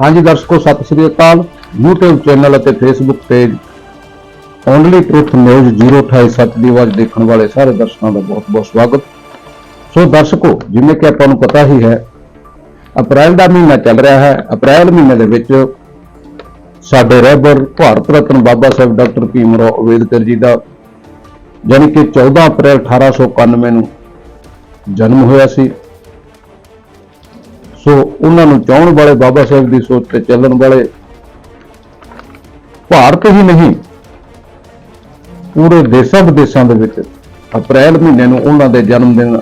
ਹਾਂਜੀ ਦਰਸ਼ਕੋ, ਸਤਿ ਸ੍ਰੀ ਅਕਾਲ। YouTube ਚੈਨਲ ਅਤੇ Facebook page only truth news 0887 ਦੀ ਆਵਾਜ਼ ਦੇਖਣ ਵਾਲੇ ਸਾਰੇ ਦਰਸ਼ਕਾਂ ਦਾ ਬਹੁਤ-ਬਹੁਤ ਸਵਾਗਤ। ਸੋ ਦਰਸ਼ਕੋ, ਜਿਵੇਂ ਕਿ ਆਪਾਂ ਨੂੰ ਪਤਾ ਹੀ ਹੈ, ਅਪ੍ਰੈਲ ਦਾ ਮਹੀਨਾ ਚੱਲ ਰਿਹਾ ਹੈ। ਅਪ੍ਰੈਲ ਮਹੀਨੇ ਦੇ ਵਿੱਚ ਸਾਡੇ ਰਹਿਬਰ ਭਾਰਤ ਰਤਨ ਬਾਬਾ ਸਾਹਿਬ ਡਾਕਟਰ ਭੀਮ ਰਾਓ ਅੰਬੇਦਕਰ ਜੀ ਦਾ ਯਾਨੀ ਕਿ 14 ਅਪ੍ਰੈਲ 1891 ਨੂੰ ਜਨਮ ਹੋਇਆ ਸੀ। ਸੋ ਉਹਨਾਂ ਨੂੰ ਚਾਹਣ ਵਾਲੇ ਬਾਬਾ ਸਾਹਿਬ ਦੀ ਸੋਚ ਤੇ ਚੱਲਣ ਵਾਲੇ ਭਾਰਤ ਹੀ ਨਹੀਂ, ਪੂਰੇ ਦੇਸ਼ਾਂ ਵਿਦੇਸ਼ਾਂ ਦੇ ਵਿੱਚ ਅਪ੍ਰੈਲ ਮਹੀਨੇ ਨੂੰ ਉਹਨਾਂ ਦੇ ਜਨਮ ਦਿਨ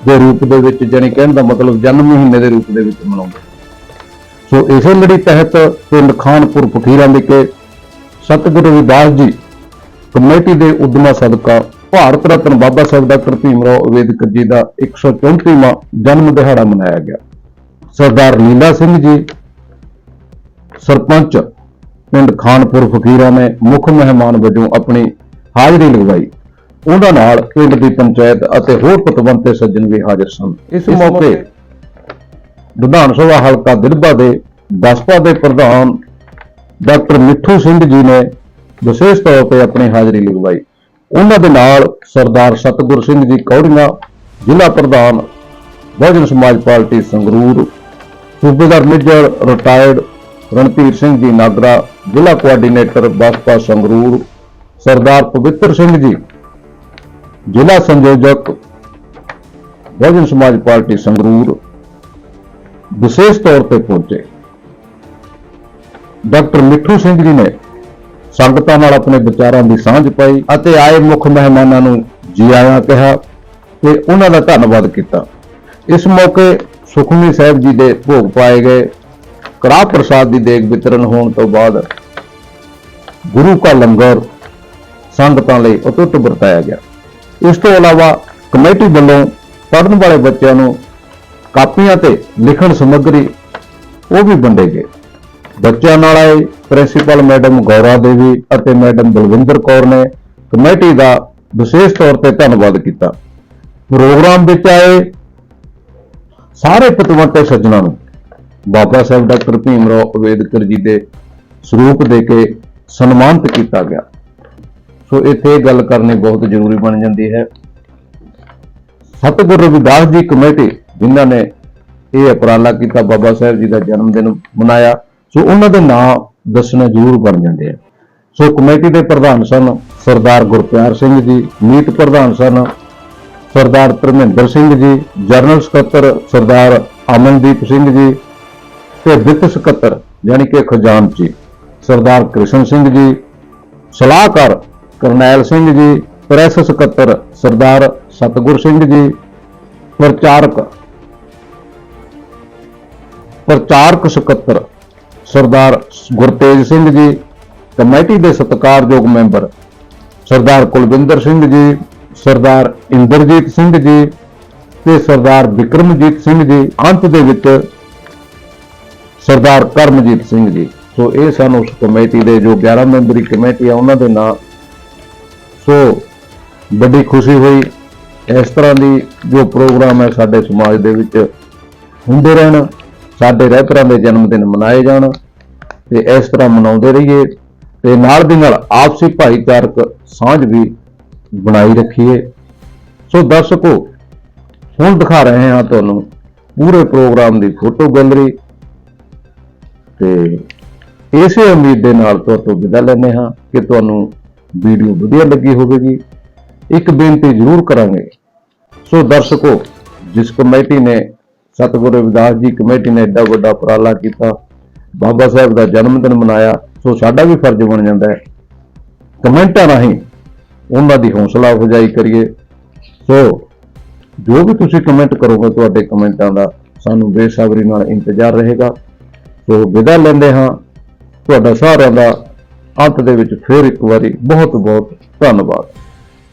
ਦੇ ਰੂਪ ਦੇ ਵਿੱਚ, ਜਾਣੀ ਕਹਿਣ ਦਾ ਮਤਲਬ ਜਨਮ ਮਹੀਨੇ ਦੇ ਰੂਪ ਦੇ ਵਿੱਚ ਮਨਾਉਂਦੇ ਸੋ ਇਸੇ ਲੜੀ ਤਹਿਤ ਪਿੰਡ ਖਾਨਪੁਰ ਫਕੀਰਾਂ ਵਿਖੇ ਸਤਿਗੁਰੂ ਰਵਿਦਾਸ ਜੀ ਕਮੇਟੀ ਦੇ ਉਦਮਾ ਸਦਕਾ ਭਾਰਤ ਰਤਨ ਬਾਬਾ ਸਾਹਿਬ ਡਾਕਟਰ ਭੀਮ ਰਾਓ ਅੰਬੇਦਕਰ ਜੀ ਦਾ 134ਵਾਂ ਜਨਮ ਦਿਹਾੜਾ ਮਨਾਇਆ ਗਿਆ। ਸਰਦਾਰ ਲੀਲਾ ਸਿੰਘ ਜੀ ਸਰਪੰਚ ਪਿੰਡ ਖਾਨਪੁਰ ਫਕੀਰਾਂ ਨੇ ਮੁੱਖ ਮਹਿਮਾਨ ਵਜੋਂ ਆਪਣੀ ਹਾਜ਼ਰੀ ਲਗਵਾਈ। ਉਹਨਾਂ ਨਾਲ ਪਿੰਡ ਦੀ ਪੰਚਾਇਤ ਅਤੇ ਹੋਰ ਪਤਵੰਤੇ ਸੱਜਣ ਵੀ ਹਾਜ਼ਰ ਸਨ। ਇਸ ਮੌਕੇ ਵਿਧਾਨ ਸਭਾ ਹਲਕਾ ਦਿਲਬਾ ਦੇ ਬਸਪਾ ਦੇ ਪ੍ਰਧਾਨ ਡਾਕਟਰ ਮਿੱਠੂ ਸਿੰਘ ਜੀ ਨੇ ਵਿਸ਼ੇਸ਼ ਤੌਰ ਤੇ ਆਪਣੀ ਹਾਜ਼ਰੀ ਲਗਵਾਈ। ਉਹਨਾਂ ਦੇ ਨਾਲ ਸਰਦਾਰ ਸਤਗੁਰ ਸਿੰਘ ਜੀ ਕੌੜੀਆਂ ਜ਼ਿਲ੍ਹਾ ਪ੍ਰਧਾਨ ਬਹੁਜਨ ਸਮਾਜ ਪਾਰਟੀ ਸੰਗਰੂਰ ਸੂਬੇਦਾਰ ਮੇਜਰ ਰਿਟਾਇਰਡ ਰਣਧੀਰ ਸਿੰਘ ਜੀ ਨਾਗਰਾ, ਜ਼ਿਲ੍ਹਾ ਕੋਆਰਡੀਨੇਟਰ ਬਸਪਾ ਸੰਗਰੂਰ, ਸਰਦਾਰ ਪਵਿੱਤਰ ਸਿੰਘ ਜੀ, ਜ਼ਿਲ੍ਹਾ ਸੰਯੋਜਕ ਬਹੁਜਨ ਸਮਾਜ ਪਾਰਟੀ ਸੰਗਰੂਰ ਵਿਸ਼ੇਸ਼ ਤੌਰ ਤੇ ਪਹੁੰਚੇ। ਡਾਕਟਰ ਮਿੱਠੂ ਸਿੰਘ ਜੀ ਨੇ ਸੰਗਤਾਂ ਨਾਲ ਆਪਣੇ ਵਿਚਾਰਾਂ ਦੀ ਸਾਂਝ ਪਾਈ ਅਤੇ ਆਏ ਮੁੱਖ ਮਹਿਮਾਨਾਂ ਨੂੰ ਜੀ ਆਇਆਂ ਕਿਹਾ ਤੇ ਉਹਨਾਂ ਦਾ ਧੰਨਵਾਦ ਕੀਤਾ। ਇਸ ਮੌਕੇ ਸੁਖਮਨੀ ਸਾਹਿਬ ਜੀ ਦੇ ਭੋਗ ਪਾਏ ਗਏ। ਕੜਾਹ ਪ੍ਰਸਾਦ ਦੀ ਦੇਗ ਵਿਤਰਨ ਹੋਣ ਤੋਂ ਬਾਅਦ ਗੁਰੂ ਕਾ ਲੰਗਰ ਸੰਗਤਾਂ ਲਈ ਅਟੁੱਟ ਵਰਤਾਇਆ ਗਿਆ। ਇਸ ਤੋਂ ਇਲਾਵਾ ਕਮੇਟੀ ਵੱਲੋਂ ਪੜ੍ਹਨ ਵਾਲੇ ਬੱਚਿਆਂ ਨੂੰ ਕਾਪੀਆਂ ਤੇ ਲਿਖਣ ਸਮੱਗਰੀ ਉਹ ਵੀ ਵੰਡੇ ਗਏ। ਬੱਚਿਆਂ ਨਾਲ ਆਏ ਪ੍ਰਿੰਸੀਪਲ ਮੈਡਮ ਗੌਰਾ ਦੇਵੀ ਅਤੇ ਮੈਡਮ ਬਲਵਿੰਦਰ ਕੌਰ ਨੇ ਕਮੇਟੀ ਦਾ ਵਿਸ਼ੇਸ਼ ਤੌਰ ਤੇ ਧੰਨਵਾਦ ਕੀਤਾ। ਪ੍ਰੋਗਰਾਮ ਵਿੱਚ ਆਏ ਸਾਰੇ ਪਤਵੰਤੇ ਸੱਜਣਾਂ ਨੂੰ। ਬਾਬਾ ਸਾਹਿਬ ਡਾਕਟਰ ਭੀਮ ਰਾਓ ਅੰਬੇਦਕਰ ਜੀ ਦੇ ਸਰੂਪ ਦੇ ਕੇ ਸਨਮਾਨਿਤ ਕੀਤਾ ਗਿਆ। ਸੋ ਇੱਥੇ ਇਹ ਗੱਲ ਕਰਨੀ ਬਹੁਤ ਜ਼ਰੂਰੀ ਬਣ ਜਾਂਦੀ ਹੈ। ਸਤਿਗੁਰੂ ਰਵਿਦਾਸ ਜੀ ਕਮੇਟੀ, ਜਿਨ੍ਹਾਂ ਨੇ ਇਹ ਉਪਰਾਲਾ ਕੀਤਾ, ਬਾਬਾ ਸਾਹਿਬ ਜੀ ਦਾ ਜਨਮ ਦਿਨ ਮਨਾਇਆ, ਸੋ ਉਹਨਾਂ ਦੇ ਨਾਂ ਦੱਸਣੇ ਜ਼ਰੂਰ ਬਣ ਜਾਂਦੇ ਆ। ਸੋ ਕਮੇਟੀ ਦੇ ਪ੍ਰਧਾਨ ਸਨ ਸਰਦਾਰ ਗੁਰਪਿਆਰ ਸਿੰਘ ਜੀ, ਮੀਤ ਪ੍ਰਧਾਨ ਸਨ ਸਰਦਾਰ ਧਰਮਿੰਦਰ ਸਿੰਘ ਜੀ, ਜਨਰਲ ਸਕੱਤਰ ਸਰਦਾਰ ਅਮਨਦੀਪ ਸਿੰਘ ਜੀ ਤੇ ਵਿੱਤ ਸਕੱਤਰ ਯਾਨੀ ਕਿ ਖਜ਼ਾਨਚੀ ਸਰਦਾਰ ਕ੍ਰਿਸ਼ਨ ਸਿੰਘ ਜੀ, ਸਲਾਹਕਾਰ ਕਰਨੈਲ ਸਿੰਘ ਜੀ, ਪ੍ਰੈਸ ਸਕੱਤਰ ਸਰਦਾਰ ਸਤਗੁਰ ਸਿੰਘ ਜੀ, ਪ੍ਰਚਾਰਕ ਪ੍ਰਚਾਰਕ ਸਕੱਤਰ ਸਰਦਾਰ ਗੁਰਤੇਜ ਸਿੰਘ ਜੀ, ਕਮੇਟੀ ਦੇ ਸਤਿਕਾਰਯੋਗ ਮੈਂਬਰ ਸਰਦਾਰ ਕੁਲਵਿੰਦਰ ਸਿੰਘ ਜੀ ਸਰਦਾਰ ਇੰਦਰਜੀਤ ਸਿੰਘ ਜੀ ਤੇ ਸਰਦਾਰ ਵਿਕਰਮਜੀਤ ਸਿੰਘ ਜੀ, ਅੰਤ ਦੇ ਵਿੱਚ ਸਰਦਾਰ ਕਰਮਜੀਤ ਸਿੰਘ ਜੀ। ਸੋ ਇਹ ਸਨ ਉਸ ਕਮੇਟੀ ਦੇ ਜੋ 11 ਮੈਂਬਰੀ ਕਮੇਟੀ ਆ, ਉਹਨਾਂ ਦੇ ਨਾਂ। ਸੋ ਵੱਡੀ ਖੁਸ਼ੀ ਹੋਈ। ਇਸ ਤਰ੍ਹਾਂ ਦੀ ਜੋ ਪ੍ਰੋਗਰਾਮ ਹੈ, ਸਾਡੇ ਸਮਾਜ ਦੇ ਵਿੱਚ ਹੁੰਦੇ ਰਹਿਣ, ਸਾਡੇ ਰਹਿਬਰਾਂ ਦੇ ਜਨਮ ਦਿਨ ਮਨਾਏ ਜਾਣ ਤੇ ਇਸ ਤਰ੍ਹਾਂ ਮਨਾਉਂਦੇ ਰਹੀਏ ਤੇ ਨਾਲ ਦੀ ਨਾਲ ਆਪਸੀ ਭਾਈਚਾਰਕ ਸਾਂਝ ਵੀ ਬਣਾਈ ਰੱਖੀਏ। ਸੋ ਦਰਸ਼ਕੋ, ਹੁਣ ਦਿਖਾ ਰਹੇ ਹਾਂ ਤੁਹਾਨੂੰ ਪੂਰੇ ਪ੍ਰੋਗਰਾਮ ਦੀ ਫੋਟੋ ਗੈਲਰੀ ਤੇ ਇਸੇ ਉਮੀਦ ਦੇ ਨਾਲ ਤੁਹਾਨੂੰ ਵਿਦਾ ਲੈਂਦੇ ਹਾਂ ਕਿ ਤੁਹਾਨੂੰ ਵੀਡੀਓ ਵਧੀਆ ਲੱਗੀ ਹੋਵੇਗੀ। ਇੱਕ ਬੇਨਤੀ ਜ਼ਰੂਰ ਕਰਾਂਗੇ। ਸੋ ਦਰਸ਼ਕੋ, ਜਿਸ ਕਮੇਟੀ ਨੇ ਸਤਿਗੁਰੂ ਰਵਿਦਾਸ ਜੀ ਕਮੇਟੀ ਨੇ ਐਡਾ ਵੱਡਾ ਉਪਰਾਲਾ ਕੀਤਾ, ਬਾਬਾ ਸਾਹਿਬ ਦਾ ਜਨਮ ਦਿਨ ਮਨਾਇਆ, ਸੋ ਸਾਡਾ ਵੀ ਫਰਜ਼ ਬਣ ਜਾਂਦਾ ਹੈ। ਕਮੈਂਟਾਂ ਰਾਹੀਂ ਉਹਨਾਂ ਦੀ ਹੌਸਲਾ ਅਫਜ਼ਾਈ ਕਰੀਏ। ਸੋ, ਜੋ ਵੀ ਤੁਸੀਂ ਕਮੈਂਟ ਕਰੋਗੇ ਤੁਹਾਡੇ ਕਮੈਂਟਾਂ ਦਾ ਸਾਨੂੰ ਬੇਸਬਰੀ ਨਾਲ ਇੰਤਜ਼ਾਰ ਰਹੇਗਾ। ਸੋ, ਵਿਦਾ ਲੈਂਦੇ ਹਾਂ। ਤੁਹਾਡਾ ਸਾਰਿਆਂ ਦਾ ਅੰਤ ਦੇ ਵਿੱਚ ਫਿਰ ਇੱਕ ਵਾਰੀ ਬਹੁਤ ਬਹੁਤ ਧੰਨਵਾਦ।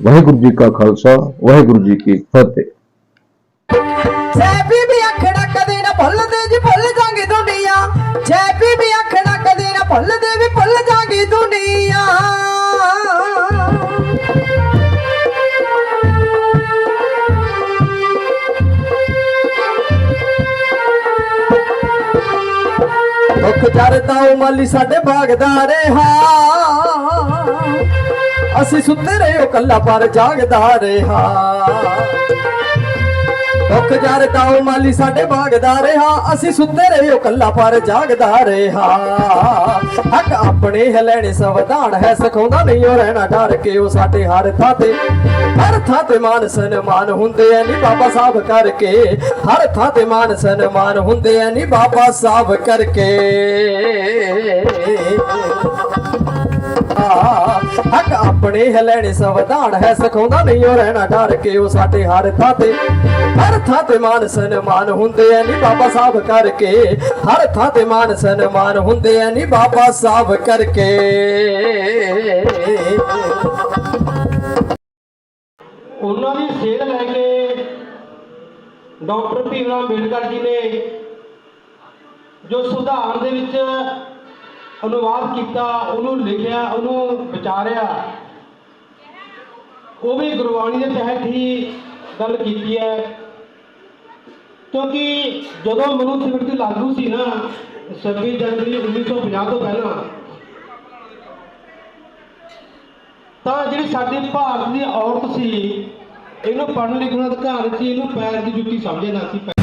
ਵਾਹਿਗੁਰੂ ਜੀ ਕਾ ਖਾਲਸਾ, ਵਾਹਿਗੁਰੂ ਜੀ ਕੀ ਫਤਿਹ। ਜੈ ਬੀਬੀ ਆਖਣਾ ਕਦੇ ਨਾ ਭੁੱਲਦੇ ਜੀ, ਭੁੱਲ ਜਾਗੇ ਦੁਨੀਆ। ਜੈ ਬੀਬੀ ਆਖਣਾ ਕਦੇ ਨਾ ਭੁੱਲਦੇ ਵੀ ਭੁੱਲ ਜਾਗੇ ਦੁਨੀਆ। ਦੁੱਖ ਜਰਦਾ ਮਾਲੀ ਸਾਡੇ ਬਾਗਦਾ ਰਿਹਾ ਅਸੀਂ ਸੁੱਤੇ ਰਹੇ ਉਹ ਕੱਲਾ ਪਰ ਜਾਗਦਾ ਰਿਹਾ ਦੁੱਖ ਜਰਦਾ ਉਹ ਮਾਲੀ ਸਾਡੇ ਬਾਗਦਾ ਰਿਹਾ, ਅਸੀਂ ਸੁੱਤੇ ਰਹੇ ਉਹ ਕੱਲਾ ਪਰ ਜਾਗਦਾ ਰਿਹਾ। ਹੱਕ ਆਪਣੇ ਹੈ ਲੈਣੇ, ਸੰਵਿਧਾਨ ਹੈ ਸਿਖਾਉਂਦਾ ਨਹੀਂ ਉਹ ਰਹਿਣਾ ਡਰ ਕੇ ਉਹ ਸਾਡੇ ਹਰ ਥਾਂ ਤੇ। ਹਰ ਥਾਂ ਤੇ ਮਾਨ ਸਨਮਾਨ ਹੁੰਦੇ ਐ ਨੀ ਬਾਬਾ ਸਾਹਿਬ ਕਰਕੇ। ਹਰ ਥਾਂ ਤੇ ਮਾਨ ਸਨਮਾਨ ਹੁੰਦੇ ਐ ਨੀ ਬਾਬਾ ਸਾਹਿਬ ਕਰਕੇ। ਹੱਕ ਆਪਣੇ ਹੈ ਲੈਣੇ ਸੰਵਿਧਾਨ ਹੈ, ਸਿਖਾਉਂਦਾ ਨਹੀਂ ਉਹ ਰਹਿਣਾ ਡਰ ਕੇ ਉਹ ਸਾਡੇ ਹਰ ਥਾਂ ਤੇ। ਹਰ ਥਾਂ ਤੇ ਮਾਨ ਸਨਮਾਨ ਹੁੰਦੇ ਐ ਨੀ ਬਾਬਾ ਸਾਹਿਬ ਕਰਕੇ। ਹਰ ਥਾਂ ਤੇ ਮਾਨ ਸਨਮਾਨ ਹੁੰਦੇ ਐ ਨੀ ਬਾਬਾ ਸਾਹਿਬ ਕਰਕੇ। ਉਹਨਾਂ ਦੀ ਸੇਧ ਲੈ ਕੇ ਡਾਕਟਰ ਭੀਮ ਰਾਓ ਅੰਬੇਡਕਰ ਜੀ ਨੇ ਜੋ ਸੁਧਾਰ ਦੇ ਵਿੱਚ ਅਨੁਵਾਦ ਕੀਤਾ, ਉਹਨੂੰ ਲਿਖਿਆ, ਉਹਨੂੰ ਵਿਚਾਰਿਆ। ਉਹ ਵੀ ਗੁਰਬਾਣੀ ਦੇ ਤਹਿਤ ਹੀ ਗੱਲ ਕੀਤੀ ਹੈ। ਕਿਉਂਕਿ ਜਦੋਂ ਮਨੁੱਖ ਸਿਮਰਤੀ ਲਾਗੂ ਸੀ ਨਾ 26 ਜਨਵਰੀ 1950 ਤੋਂ ਪਹਿਲਾਂ, ਤਾਂ ਜਿਹੜੀ ਸਾਡੀ ਭਾਰਤ ਦੀ ਔਰਤ ਸੀ, ਇਹਨੂੰ ਪੜ੍ਹਨ ਲਿਖਣ ਦਾ ਅਧਿਕਾਰ ਸੀ, ਇਹਨੂੰ ਪੈਰ ਦੀ ਜੁੱਤੀ ਸਮਝਣਾ ਸੀ।